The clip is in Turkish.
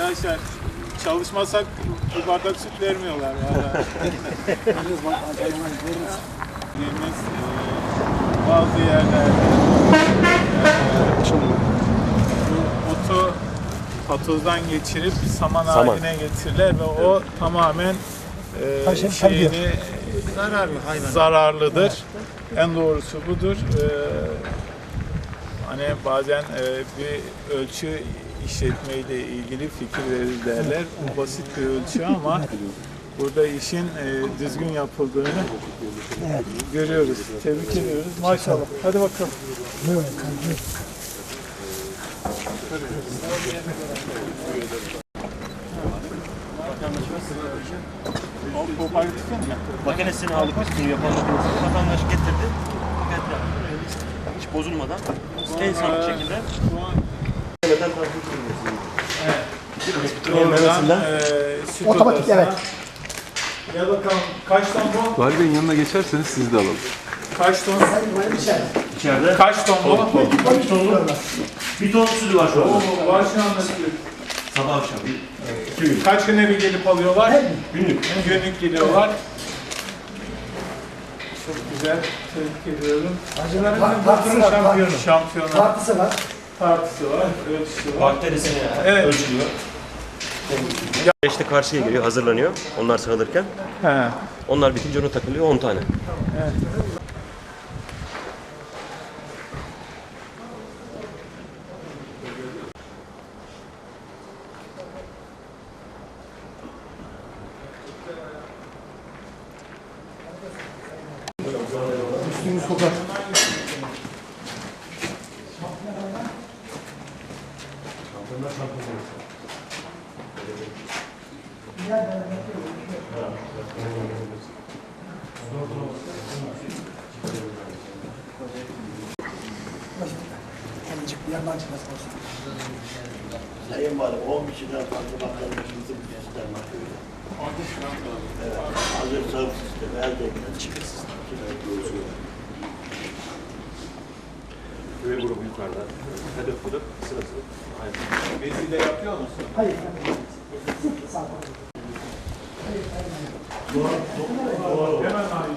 Arkadaşlar çalışmasak bir bardak süt vermiyorlar valla. Bazı yerlerde e, bu otu patozdan geçirip saman, Saman. haline getirirler ve o tamamen e, Taşın şeyini zararlı zararlıdır. En doğrusu budur. E, hani bazen e, bir ölçü işletmeyle ilgili fikir verir. Bu basit bir ölçü ama burada işin e, düzgün yapıldığını görüyoruz. Tebrik ediyoruz. Maşallah. Hadi bakalım. Makinesini aldık biz bunu makinesini. Vatandaş getirdi. Hiç bozulmadan en sağlıklı şekilde Neden takip edilmesi. Oradan memesinden e, süt Otomatik, odasına- evet. Ya bakalım kaç ton bu? Vali Bey'in yanına geçerseniz siz de alalım. Kaç ton? Bir içeride Kaç ton bu? 12 tonlu bir ton sütü var şu anda. Oo, var şu anda süt. Sabah akşam. Kaç güne bir gelip alıyorlar? Günlük. Günlük geliyorlar. Çok güzel. Tebrik ediyorum. Acıların Tart- tartısı var, şampiyonu. Şampiyonu. Tartısı var. Tartısı var. Ölçüsü var. Bakterisini Evet. ölçülüyor. İşte karşıya geliyor, hazırlanıyor. Onlar sağılırken. He. Onlar bitince ona takılıyor 10 tane. Üstünü sokak. Azıcık bir yandan çıkması olsun. Sayın var 10 kişiden fazla vatandaşımızı bir göstermek öyle. Evet. Hazır sağlık sistemi edilen çıkış sistemi. Köy grubu yukarıda. Hedef budur. Sırası. Aynen. Vesile yapıyor musun? Hayır. Sağ ol. Hemen abi.